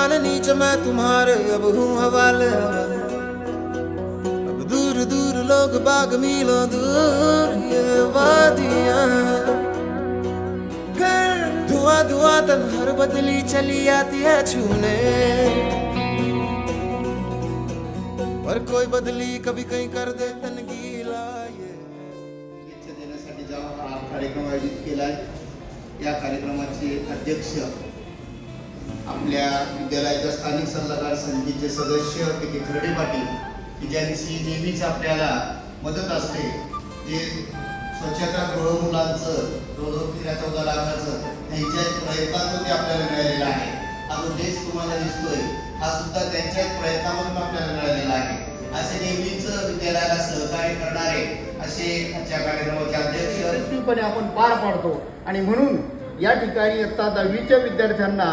जहान नीच मैं तुम्हारे, अब हूँ हवाले। अब दूर दूर लोग बाग मीलों दूर, ये वादियाँ। घर धुआँ धुआँ तन हर बदली चली आती है छूने। पर कोई बदली कभी कहीं कर दे तन गीला, ये। देण्यासाठी जो हा कार्यक्रम आयोजित केला आहे या कार्यक्रमाचे अध्यक्ष आपल्या विद्यालयाच्या स्थानिक सल्लागार समितीचे सदस्य पी के खरडे पाटील की ज्यांची नेहमीच आपल्याला मदत असते जे स्वच्छतागृह मुलांचं जवळजवळ तेरा चौदा लाखाचं त्यांच्या प्रयत्नातून ते आपल्याला मिळालेलं आहे. हा जो देश तुम्हाला दिसतोय हा सुद्धा त्यांच्याच प्रयत्नामधून आपल्याला मिळालेला आहे. असे नेहमीच विद्यालयाला सहकार्य करणारे असे आजच्या कार्यक्रमाचे अध्यक्ष यशस्वीपणे आपण पार पाडतो. आणि म्हणून या ठिकाणी आता दहावीच्या विद्यार्थ्यांना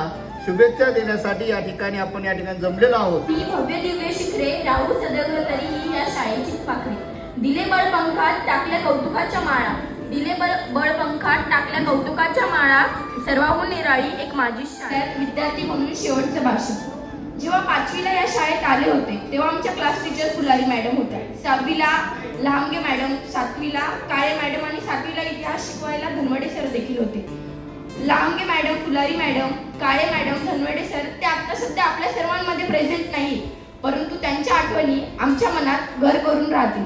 शुभेच्छा देण्यासाठी या ठिकाणी आपण या ठिकाणी जमलेलो आहोत. भव्य दिव्य शिखरे राहू सदग्र तरी ही या शाळेचीच पाखरे. दिले बळ पंखात टाकल्या कौतुकाच्या माळा. दिले बळ बळ पंखात टाकल्या कौतुकाच्या माळा. सर्वाहून निराळी एक माझी शाळेत विद्यार्थी म्हणून शेवटचं भाषण. जेव्हा पाचवीला या शाळेत आले होते तेव्हा आमच्या क्लास टीचर फुलारी मॅडम होत्या. सहावीला लहांगे मॅडम सातवीला काळे मॅडम आणि सातवीला इतिहास शिकवायला धनवडे सर देखील होते. Lange madam Phulari madam Kale madam Dhanawade sir ते आत्ता सध्या आपल्या सर्वांमध्ये प्रेझेंट नाही. परंतु त्यांच्या आठवणी आमच्या मनात घर करून राहतील.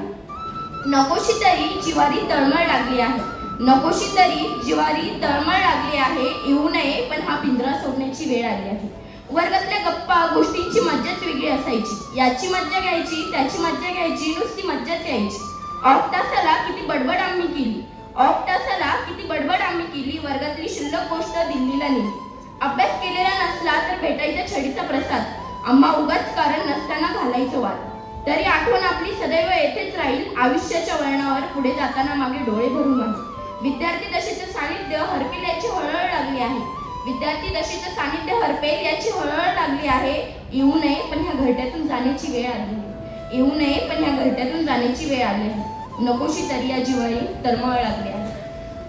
नकोशी तरी जिवारी तळमळ लागली आहे. नकोशी तरी जिवारी तळमळ लागली आहे येऊ नये पण हा पिंजरा सोडण्याची वेळ आली आहे. वर्गातल्या गप्पा गोष्टींची मज्जाच वेगळी असायची. याची मज्जा घ्यायची त्याची मज्जा घ्यायची नुसती मज्जाच यायची. ऑफ तासाला किती बडबड आम्ही केली. ऑफ तासाला किती बडबड आम्ही केली वर्गातली शिल्लक गोष्ट दिल्लीला नेली. अभ्यास केलेला नसला तर भेटायचा छडीचा प्रसाद. आम्हा उगाच कारण नसताना घालायचं वाद तरी आठवण आपली सदैव येथेच राहील आयुष्याच्या वळणावर पुढे जाताना मागे डोळे भरून माझे विद्यार्थी दशेचं सानिध्य हरपेल याची हळहळ लागली आहे. विद्यार्थी दशेचं सानिध्य हरपेल याची हळहळ लागली आहे. येऊ नये पण ह्या घरट्यातून जाण्याची वेळ आली येऊ नये पण ह्या घरट्यातून जाण्याची वेळ आली आहे नकोशी तरी या जिवारी तरमळ लागल्या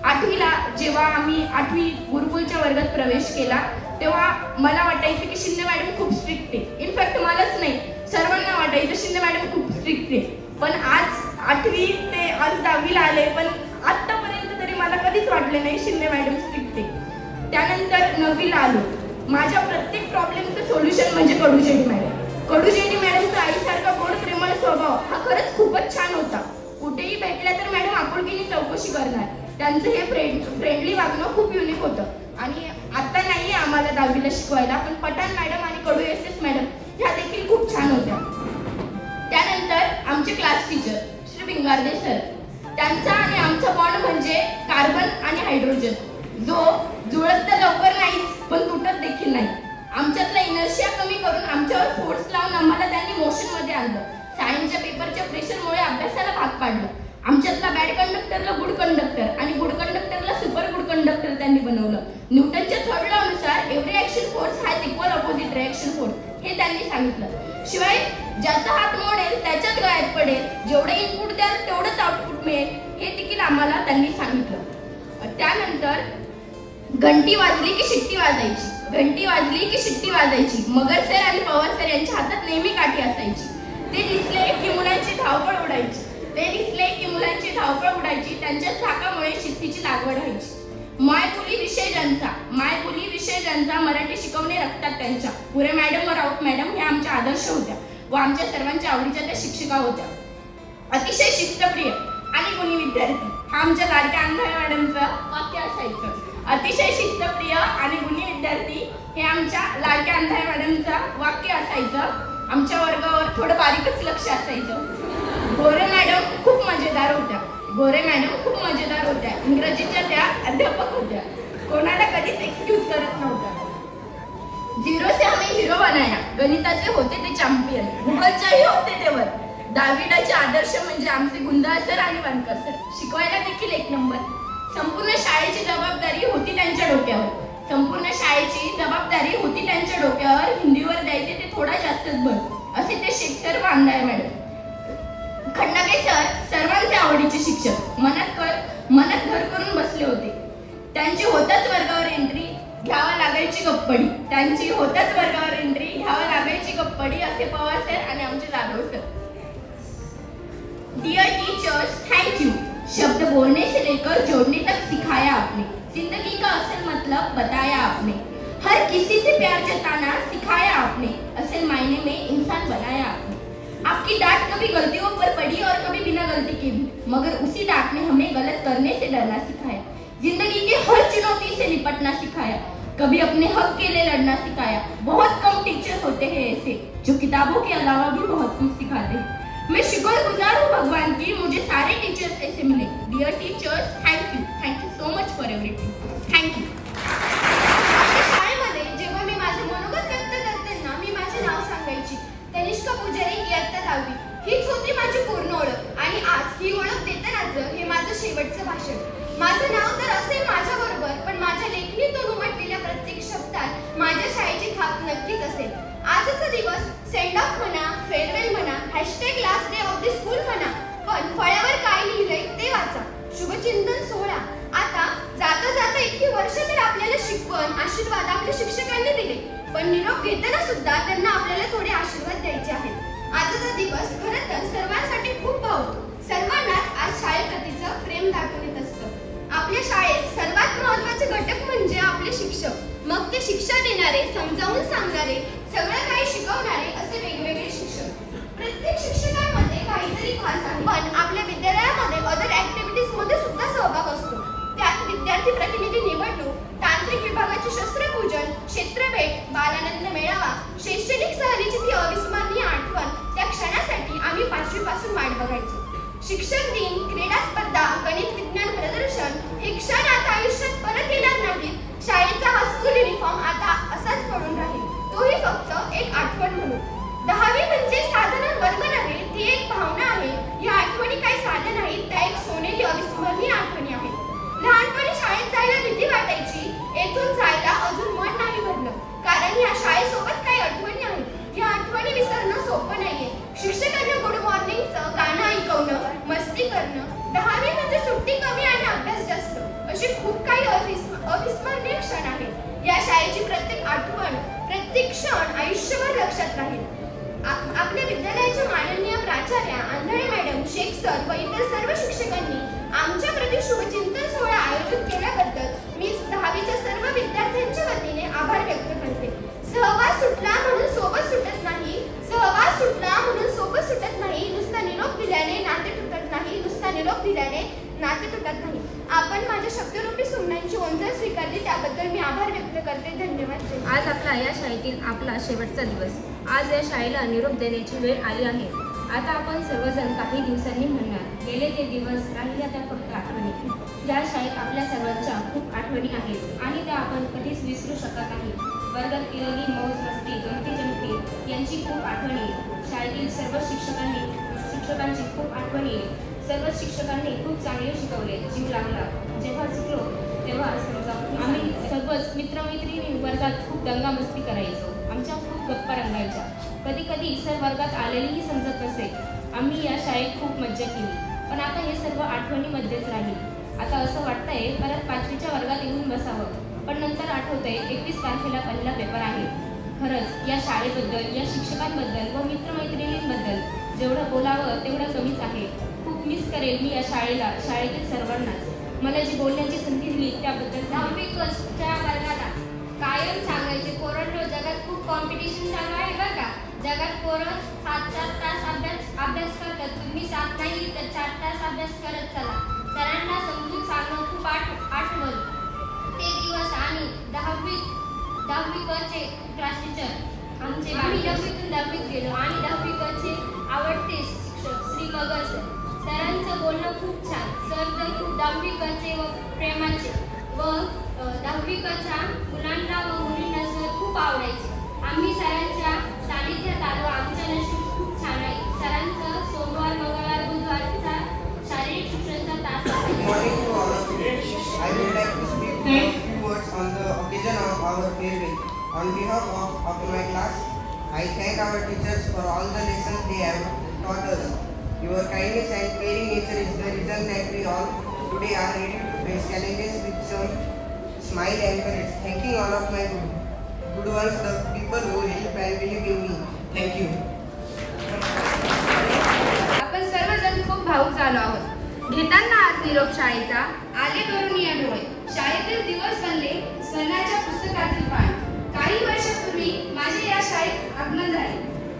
आठवीला जेव्हा आम्ही आठवी गुरुकुलच्या वर्गात प्रवेश केला तेव्हा मला वाटायचं की शिंदे मॅडम खूप स्ट्रिक्ट आहे. इनफॅक्ट मलाच नाही. सर्वांना वाटायचं शिंदे मॅडम खूप स्ट्रिक्ट आहे. पण आज आठवी ते आज दहावीला आले पण आत्तापर्यंत तरी मला कधीच वाटले नाही शिंदे मॅडम स्ट्रिक्ट आहे. त्यानंतर नववीला आलो. माझ्या प्रत्येक प्रॉब्लेमचं सोल्युशन म्हणजे कडूजेडी मॅडम. कडूजेडी मॅडमचा आईसारखा गोड प्रेमळ स्वभाव हा खरंच खूपच छान होता. कुठेही भेटल्या तर मॅडम आपुलकीने चौकशी करणार? त्यांचं हे फ्रेंड फ्रेंडली वागणं खूप युनिक होतं. आणि आता नाही आहे आम्हाला दहावीला शिकवायला पण पठाण मॅडम आणि कडू एस एस मॅडम ह्या देखील खूप छान होत्या. त्यानंतर आमचे class teacher Shri Bhingarde sir त्यांचा आणि आमचा बॉन्ड म्हणजे कार्बन आणि हायड्रोजन जो जुळत तर लवकर नाहीच पण तुटत देखील नाही. आमच्यातला इनर्शिया कमी करून आमच्यावर फोर्स लावून आम्हाला त्यांनी मोशनमध्ये आणलं. सायन्सच्या पाडलं आमच्यातला बॅड कंडक्टरला गुड कंडक्टर आणि गुड कंडक्टरला सुपर गुड कंडक्टर त्यांनी बनवलं. न्यूटनच्या third लॉनुसार every action force has equal opposite reaction force हे त्यांनी सांगितलं. शिवाय ज्याचा हात मोडेल त्याच्याच गळ्यात पडेल जेवढे इनपुट द्याल तेवढंच आउटपुट मिळेल हे देखील आम्हाला त्यांनी सांगितलं. त्यानंतर घंटी वाजली की शिट्टी वाजायची. घंटी वाजली की शिट्टी वाजायची. मगर सर आणि पवार सर यांच्या हातात नेहमी काठी असायची. ते दिसले की मुलांची धावपळ उडायची ते की मुलांची धावपळ उडायची त्यांच्या धाकामुळे शिस्तीची लागवड व्हायची. मायबोली विषय ज्यांचा मायबोली विषय ज्यांचा मराठी शिकवणे रक्तात त्यांच्या. पुरे मॅडम व राऊत मॅडम ह्या आमच्या आदर्श होत्या व आमच्या सर्वांच्या आवडीच्या त्या शिक्षिका होत्या. अतिशय शिस्तप्रिय आणि गुणी विद्यार्थी. हा आमच्या लाडक्या अंधारे मॅडमचं वाक्य असायचं. अतिशय शिस्तप्रिय आणि गुणी विद्यार्थी हे आमच्या लाडक्या अंधारे मॅडमचं वाक्य असायचं. आमच्या वर्गावर थोडं बारीकच लक्ष असायचं. गोरे मॅडम खूप मजेदार होत्या. गोरे मॅडम खूप मजेदार होत्या. इंग्रजीच्या त्या अध्यापक होत्या. कोणाला कधीच एक्सक्यूज करत नव्हत्या झिरो से आम्ही हिरो बनाया. गणिताचे होते ते चॅम्पियन गुगलच्याही होते तेवर. दाविडाचे आदर्श म्हणजे आमचे गुंदा सर आणि वनकर सर. शिकवायला देखील एक नंबर. संपूर्ण शाळेची जबाबदारी होती त्यांच्या डोक्यावर. संपूर्ण शाळेची जबाबदारी होती त्यांच्या डोक्यावर. हिंदीवर द्यायचे ते थोडा जास्तच भर असे ते शिक्षक बांधाय मॅडम. खंडागे सर सर्वांचे आवडीचे शिक्षक. मनात कर मनात घर करून बसले होते. त्यांची होताच वर्गावर एंट्री घ्यावा लागायची गप्पडी. त्यांची होताच वर्गावर एंट्री घ्यावा लागायची गप्पडी असे पवार सर आणि आमचे Jadhav sir dear teachers thank you शब्द बोलने से लेकर जोड़ने तक सिखाया आपने. जिंदगी का असल मतलब बताया आपने. हर किसी से प्यार जताना सिखाया आपने. असल मायने में इंसान बनाया आपने. आपकी डांट कभी गलतियों पर पड़ी और कभी बिना गलती के भी मगर उसी डाक ने हमें गलत करने से डरना सिखाया। जिंदगी की हर चुनौती से निपटना सिखाया। कभी अपने हक के लिए लड़ना सिखाया। बहुत कम टीचर होते हैं ऐसे जो किताबों के अलावा भी बहुत कुछ सिखाते हैं। मैं शुक्र गुजार हूँ भगवान की मुझे सारे टीचर्स ऐसे मिले। Dear teachers thank you thank you so much for everything thank you शाळेमध्ये जेव्हा मी माझे मनोगत व्यक्त करते ना मी माझे नाव सांगायची तनिष्का पुजारी इयत्ता दहावी. हीच होती माझी पूर्ण ओळख. आणि आज ही ओळख देतानाच हे माझं शेवटचं भाषण. माझं नाव तर असेल माझ्या बरोबर पण माझ्या लेखणीतून उमटलेल्या प्रत्येक शब्दात माझ्या शाळेची थाप नक्कीच असेल. आजचा दिवस सेंड ऑफ म्हणा फेअरवेल म्हणा hashtag last day of the school म्हणा पण फळ्यावर काय लिहिलंय ते वाचा. शुभचिंतन सोहळा. आता जाता जाता इतकी वर्ष तर आपल्याला शिकवण आशीर्वाद आपल्या शिक्षकांनी दिले. पण निरोप घेताना सुद्धा त्यांना आपल्याला थोडे आशीर्वाद द्यायचे आहेत. आजचा दिवस खरं तर सर्वांसाठी खूप भावतो सर्वांनाच आज शाळेप्रतीचं प्रेम दाखवत असतं. आपल्या शाळेत सर्वात महत्त्वाचे घटक म्हणजे आपले शिक्षक. मग ते शिक्षा देणारे समजावून सांगणारे सगळं काही शिकवणारे असे वेगवेगळे शिक्षक. प्रत्येक शिक्षकांमध्ये काहीतरी खास आहे. पण आपल्या विद्यालयामध्ये अदर ऍक्टिव्हिटीजमध्ये सुद्धा सहभाग क्रीडा गणित विज्ञान प्रदर्शन हे क्षण आता आयुष्यात परत येणार नाहीत. शाळेचा हा स्कूल युनिफॉर्म आता असाच पडून राहील. तोही फक्त एक आठवण म्हणून. दहावी म्हणजे साधारण वर्ग नव्हे ती एक भावना आहे. या आठवणी काही साध्या नाहीत त्या एक सोनेरी अविस्मरणीय आठवणी आहेत. लहानपणी शाळेत जायला भीती वाटायची. येथून जायला अजून मन नाही भरलं. कारण या शाळेसोबत काही क्षण आयुष्यभर लक्षात राहील. आपल्या विद्यालयाच्या माननीय प्राचार्य आंधळे मॅडम शेख सर व इतर सर्व शिक्षकांनी आमच्या प्रति शुभचिंतन सोहळा आयोजित केल्याबद्दल मी दहावीच्या सर्व विद्यार्थ्यांच्या वतीने आभार व्यक्त करते. सहवास सुटला म्हणून सोबत सुटत नाही सहवास सुटला म्हणून सोबत सुटत नाही नुसता निरोप दिल्याने नाते तुटत नाही नुसता निरोप दिल्याने नाते तुटत नाही. आपण माझ्या शब्दरूपी सुमनांची ओंजळ स्वीकारली त्याबद्दल मी आभार व्यक्त करते. धन्यवाद. आज आपला या शाळेतील आपला शेवटचा दिवस. आज या शाळेला निरोप देण्याची वेळ आली आहे. आता आपण सर्वजण काही दिवसांनी म्हणणार गेले ते दिवस राहिल्या त्या फक्त आठवणी. ज्या शाळेत आपल्या सर्वांच्या खूप आठवणी आहेत आणि त्या आपण कधीच विसरू शकत नाही. वर्गात केलेली मौज मस्ती गमती जमती यांची खूप आठवणी. शाळेतील सर्व शिक्षकांनी शिक्षकांची खूप आठवणी. सर्व शिक्षकांनी खूप चांगले शिकवले. जीव लागला. जेव्हा चुकलो तेव्हा आम्ही सर्वच मित्रमैत्रिणी वर्गात खूप दंगामस्ती करायचो. आमच्या खूप गप्पा रंगायच्या. कधी कधी सर वर्गात आलेलीही समजत नसे. आम्ही या शाळेत खूप मज्जा केली. पण आता हे सर्व आठवणीमध्येच राहील. आता असं वाटतंय परत पाचवीच्या वर्गात येऊन बसावं. पण नंतर आठवतंय एकवीस तारखेला पहिला पेपर आहे. खरंच या शाळेबद्दल या शिक्षकांबद्दल व मित्रमैत्रिणींबद्दल जेवढं बोलावं तेवढं कमीच आहे. खूप मिस करेल मी या शाळेला शाळेतील सर्वांनाच. मला जी बोलण्याची संधी दिली त्याबद्दल दहावी कष्टच्या वर्गाला कायम सांगायचे पोरांनो जगात खूप कॉम्पिटिशन चालू आहे बरं का? जगात पोरं सात चार तास अभ्यास अभ्यास करतात. तुम्ही सात नाही तर चार तास अभ्यास करत चला. सरांना समजून सांगणं खूप आठ आठवण. ते दिवस आणि दहावी दहावी कचे क्लास टीचर आमचे आम्ही दहावीतून दहावीत गेलो. आणि दहावी तर दहावी कचे व प्रेमाचे व दहावी कचा मुलांना व मुलींना सर खूप आवडायचे आम्ही सरांच्या सानिध्यात आलो आमच्या नशीब खूप छान आहे सरांचं सोमवार मंगळवार बुधवारचा शारीरिक शिक्षणचा तास On behalf of, of my class, I thank our teachers for all the lessons they have taught us. Your kindness and caring nature is the reason that we all today I am ready to face challenges with some smile and courage. thanking all of my good, good ones, the people who help and believe in me. Thank you. आपण सर्वजण खूप भाऊक झालो आहोत घेताना आज निरोप शाळेचा आले करून या डोळे शाळेतील दिवस बनले स्वर्णाच्या पुस्तकातील पान काही वर्षापूर्वी माझे या शाळेत आगमन झाले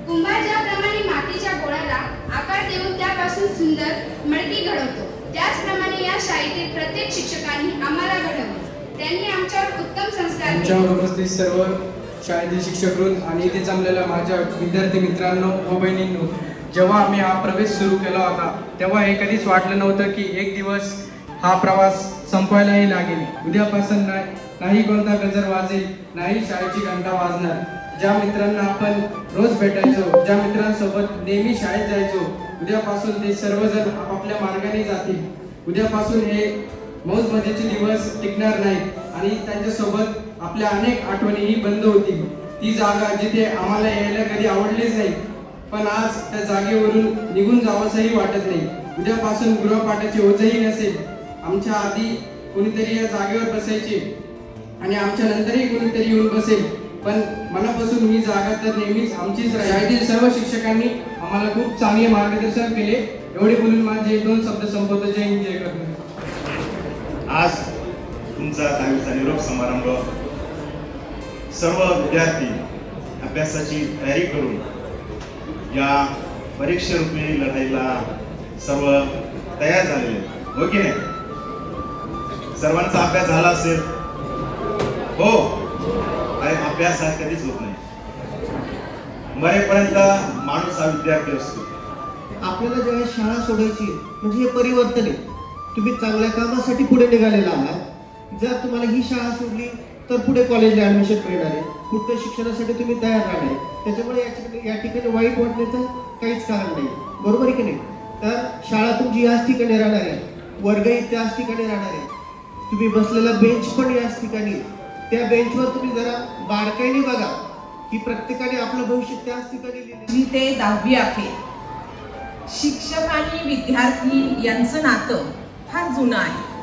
कुंभार ज्याप्रमाणे मातीच्या गोळ्याला आकार देऊन त्यापासून सुंदर मडकी घडवतो त्याचप्रमाणे या शाळेतील प्रत्येक शिक्षकांनी आम्हाला घडवलं. त्यांनी आमच्यावर उत्तम संस्कार आमच्यावर उपस्थित सर्व शाळेतील शिक्षकवृंद आणि इथे जमलेल्या माझ्या विद्यार्थी मित्रांनो व बहिणींनो जेव्हा आम्ही हा प्रवेश सुरू केला होता तेव्हा हे कधीच वाटलं नव्हतं की एक दिवस हा प्रवास संपवायलाही लागेल. उद्यापासून नाही नाही कोणता गजर वाजेल नाही शाळेची घंटा वाजणार. ज्या मित्रांना आपण रोज भेटायचो ज्या मित्रांसोबत नेहमी शाळेत जायचो उद्यापासून ते सर्वजण आपापल्या मार्गाने जातील. उद्यापासून हे मौज मजेचे दिवस टिकणार नाहीत. आणि त्यांच्यासोबत आपल्या अनेक आठवणीही बंद होतील. ती जागा जिथे आम्हाला यायला कधी आवडलीच नाही पण आज त्या जागेवरून निघून जावंसही वाटत नाही. उद्यापासून गृहपाठाचे ओझही नसेल. आमच्या आधी कोणीतरी या जागेवर बसायचे आणि आमच्या नंतरही कोणीतरी येऊन बसेल. पण मनापासून ही जागा तर नेहमीच आमचीच शाळेतील सर्व शिक्षकांनी आम्हाला खूप चांगले मार्गदर्शन केले. एवढे बोलून माझे दोन शब्द संपवतो. जय हिंद जय करतो आज तुमचा दहावीचा निरोप समारंभ. सर्व विद्यार्थी अभ्यासाची तयारी करून या परीक्षेरूपी लढाईला सर्व तयार झालेले हो की नाही? सर्वांचा अभ्यास झाला असेल? हो. अभ्यास हा कधीच होत नाही. मरेपर्यंत माणूस हा विद्यार्थी असतो. आपल्याला जेव्हा शाळा सोडायची म्हणजे हे परिवर्तन आहे तुम्ही चांगल्या कामासाठी पुढे निघालेला आहात. जर तुम्हाला ही शाळा सोडली तर पुढे कॉलेजला ऍडमिशन मिळणार आहे. पुढच्या शिक्षणासाठी तुम्ही तयार राहणार आहे. त्याच्यामुळे या ठिकाणी या ठिकाणी वाईट वाटण्याचं काहीच कारण नाही. बरोबर आहे की नाही? तर शाळा तुमची याच ठिकाणी राहणार आहे. वर्गही त्याच ठिकाणी राहणार आहे. तुम्ही बसलेला बेंच पण याच ठिकाणी त्या बेंचवर तुम्ही जरा बारकाईने बघा. की प्रत्येकाने आपलं भविष्य त्याच ठिकाणी लिहिलं ते दहावी अखेर शिक्षक आणि विद्यार्थी यांचं नातं फार जुनं आहे.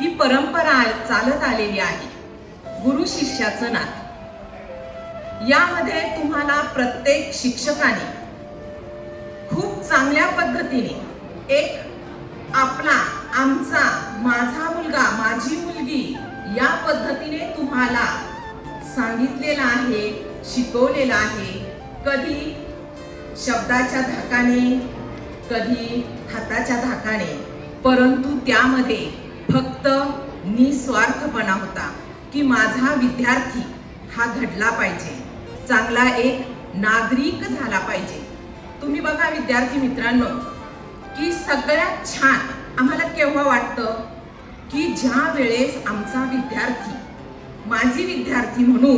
ही परंपरा चालत आलेली आहे. गुरु शिष्याचं नातं. यामध्ये तुम्हाला प्रत्येक शिक्षकाने खूप चांगल्या पद्धतीने एक आपला आमचा माझा मुलगा माझी मुलगी या पद्धतीने तुम्हाला सांगितलेलं आहे शिकवलेलं आहे. कधी शब्दाच्या धाकाने कधी हाताच्या धाकाने परंतु त्यामध्ये फक्त निस्वार्थपणा होता की माझा विद्यार्थी हा घडला पाहिजे. चांगला एक नागरिक झाला पाहिजे. तुम्ही बघा विद्यार्थी मित्रांनो की सगळ्यात छान आम्हाला केव्हा वाटतं? की ज्या वेळेस आमचा विद्यार्थी माझी विद्यार्थी म्हणून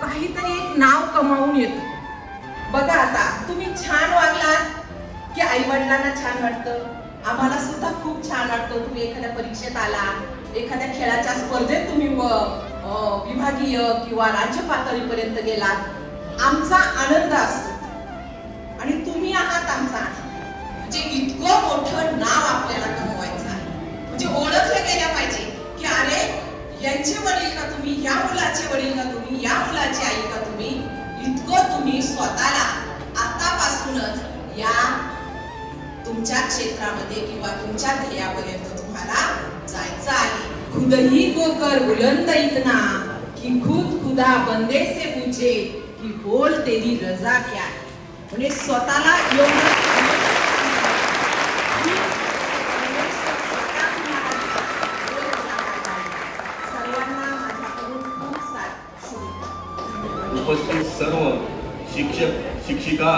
काहीतरी एक नाव कमावून येतो. बघा आता तुम्ही छान वागलात की आई वडिलांना छान वाटतं? आम्हाला सुद्धा खूप छान वाटतं. तुम्ही एखाद्या परीक्षेत आला एखाद्या खेळाच्या स्पर्धेत तुम्ही व- विभागीय किंवा राज्य पातळीपर्यंत गेलात. आमचा आनंद असतो. आणि तुम्ही आहात आमचा आनंद. म्हणजे इतकं मोठं नाव आपल्याला म्हणजे ओळखलं गेल्या पाहिजे. की अरे यांचे वडील का तुम्ही या मुलाचे वडील का तुम्ही या मुलाची आई का तुम्ही इतकं तुम्ही स्वतःला आतापासूनच या तुमच्या क्षेत्रामध्ये किंवा तुमच्या ध्येयापर्यंत तुम्हाला जायचं आहे. खुदही गोकर को कर बुलंद इतना कि खुद खुदा बंदे से पूछे कि बोल तेरी रजा क्या है? म्हणजे स्वतःला योग्य शिक्षिका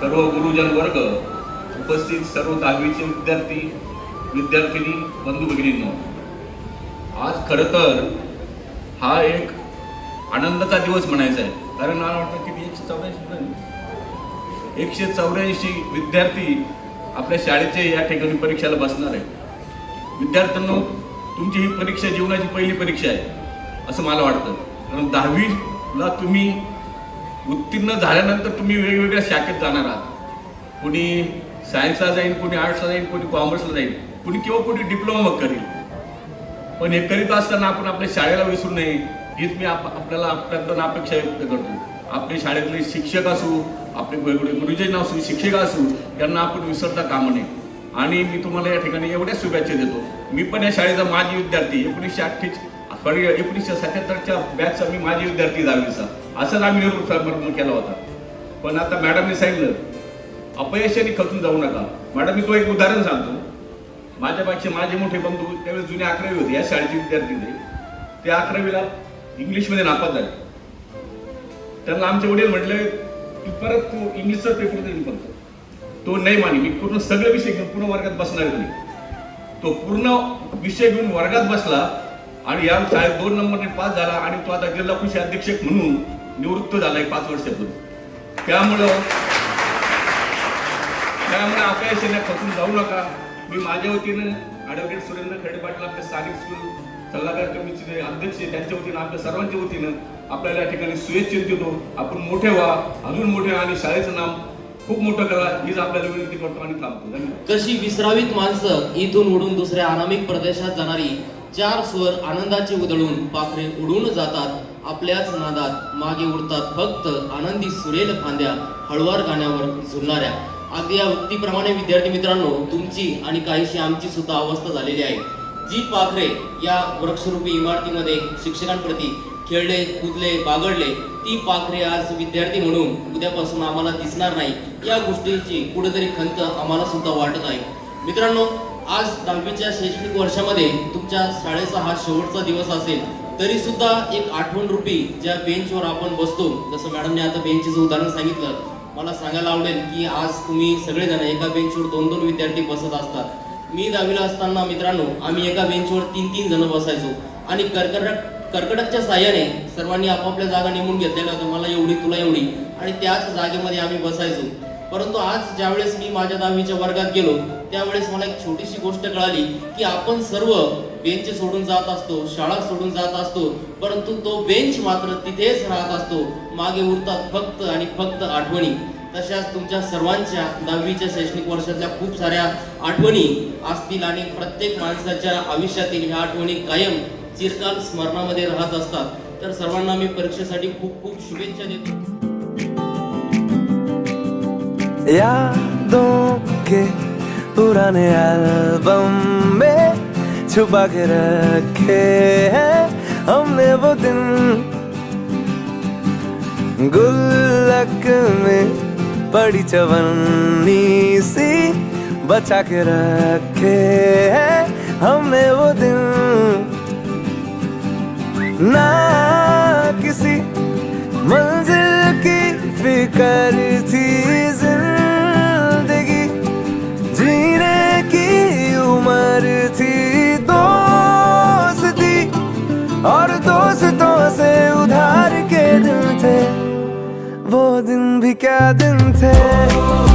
सर्व गुरुजन वर्ग उपस्थित सर्व दहावीचे विद्यार्थी विद्यार्थिनी बंधू भगिनींनो आज खरं तर हा एक आनंदाचा दिवस म्हणायचा आहे. कारण मला वाटतं की एकशे चौऱ्याऐंशी एकशे चौऱ्याऐंशी विद्यार्थी आपल्या शाळेचे या ठिकाणी परीक्षेला बसणार आहे विद्यार्थ्यांनो तुमची ही परीक्षा जीवनाची पहिली परीक्षा आहे असं मला वाटतं. कारण दहावीला तुम्ही उत्तीर्ण झाल्यानंतर तुम्ही वेगवेगळ्या शाखेत जाणार आहात. कुणी सायन्सला जाईल कोणी आर्ट्सला जाईल कोणी कॉमर्सला जाईल. कुणी किंवा कोणी डिप्लोमा करेल. पण हे करीत असताना आपण आपल्या शाळेला विसरू नये. हीच मी आप- आपल्याला आपल्याकडून अपेक्षा व्यक्त करतो. आपले शाळेतले शिक्षक असू आपले वेगवेगळे गुरुजन असू शिक्षक असू यांना आपण विसरता कामा नये. आणि मी तुम्हाला या ठिकाणी एवढ्या शुभेच्छा देतो. मी पण या शाळेचा माजी विद्यार्थी एकोणीसशे अठ्ठेच एकोणीसशे सत्याहत्तरच्या बॅचचा मी माजी विद्यार्थी दहावीचा. असंच आम्ही निरोप केला होता. पण आता मॅडमने सांगितलं अपयशाने खचून जाऊ नका. मॅडम मी तो एक उदाहरण सांगतो. माझ्यापेक्षा माझे मोठे बंधू त्यावेळेस जुने अकरावी होते या शाळेचे विद्यार्थी होते ते अकरावीला इंग्लिशमध्ये नापास झाले. त्यांना आमचे वडील म्हटले की परत तू इंग्लिशचा पेपर देऊन फक्त. तो नाही माने मी पूर्ण सगळे विषय घेऊन पूर्ण वर्गात बसणार नाही तो पूर्ण विषय घेऊन वर्गात बसला आणि या शाळेत दोन नंबरने पास झाला आणि तो आता जिल्हा कृषी अधीक्षक म्हणून निवृत्त झालाय पाच वर्षापूर्वी त्यामुळं त्यामुळे अपयशाने खचून जाऊ नका. मी माझ्या वतीनं ॲडव्होकेट सुरेंद्र खडे पाटील आपले स्थानिक स्कूल सल्लागार कमिटीचे अध्यक्ष त्यांच्या वतीनं आपल्या सर्वांच्या वतीनं आपल्याला या ठिकाणी शुभेच्छा देतो. आपण मोठे व्हा अजून मोठे आणि शाळेचं नाव खूप मोठं करा. हीच आपल्याला विनंती करतो आणि थांबतो. कशी विसरावीत माणसं इथून उडून दुसऱ्या अनामिक प्रदेशात जाणारी चार स्वर आनंदाचे उधळून पाखरे उडून जातात. आपल्याच नादात मागे उडतात फक्त आनंदी सुरेल फांद्या हळवार गाण्यावर झुलणाऱ्या. अगदी या वृत्तीप्रमाणे विद्यार्थी मित्रांनो तुमची आणि काहीशी आमची सुद्धा अवस्था झालेली आहे. जी पाखरे या वृक्षरूपी इमारतीमध्ये शिक्षकांप्रती खेळले कुदले बागडले ती पाखरे आज विद्यार्थी म्हणून उद्यापासून आम्हाला दिसणार नाही. या गोष्टीची कुठेतरी खंत आम्हाला सुद्धा वाटत आहे. मित्रांनो आज दहावीच्या शैक्षणिक वर्षामध्ये तुमच्या शाळेचा हा शेवटचा दिवस असेल. तरी सुद्धा एक आठवण रुपी ज्या बेंचवर आपण बसतो जसं मॅडमने आता बेंचचं उदाहरण सांगितलं मला सांगायला आवडेल की आज तुम्ही सगळेजण एका बेंचवर दोन दोन विद्यार्थी बसत असतात. मी दहावीला असताना मित्रांनो आम्ही एका बेंचवर तीन तीन जण बसायचो. आणि कर्कटक कर्कटकच्या साह्याने सर्वांनी आपापल्या जागा नेमून घेतलेल्या होत्या मला एवढी तुला एवढी. आणि त्याच जागेमध्ये आम्ही बसायचो. परंतु आज ज्यावेळेस मी माझ्या दहावीच्या वर्गात गेलो त्यावेळेस मला एक छोटीशी गोष्ट कळाली की आपण सर्व बेंच सोडून जात असतो शाळा सोडून जात असतो परंतु तो बेंच मात्र तिथेच राहत असतो मागे उरतात फक्त आणि फक्त आठवणी. तशाच तुमच्या सर्वांच्या दहावीच्या शैक्षणिक वर्षातल्या खूप साऱ्या आठवणी असतील आणि प्रत्येक माणसाच्या आयुष्यातील ह्या आठवणी कायम चिरकाल स्मरणामध्ये राहत असतात. तर सर्वांना मी परीक्षेसाठी खूप खूप शुभेच्छा देतो. यादों के पुराने एल्बम में छुपा के रखे हैं हमने वो दिन। गुल्लक में पड़ी चवन्नी सी बचा के रखे हैं हमने वो दिन। ना किसी मंजिल की फ़िक्र दिन भी क्या दिन थे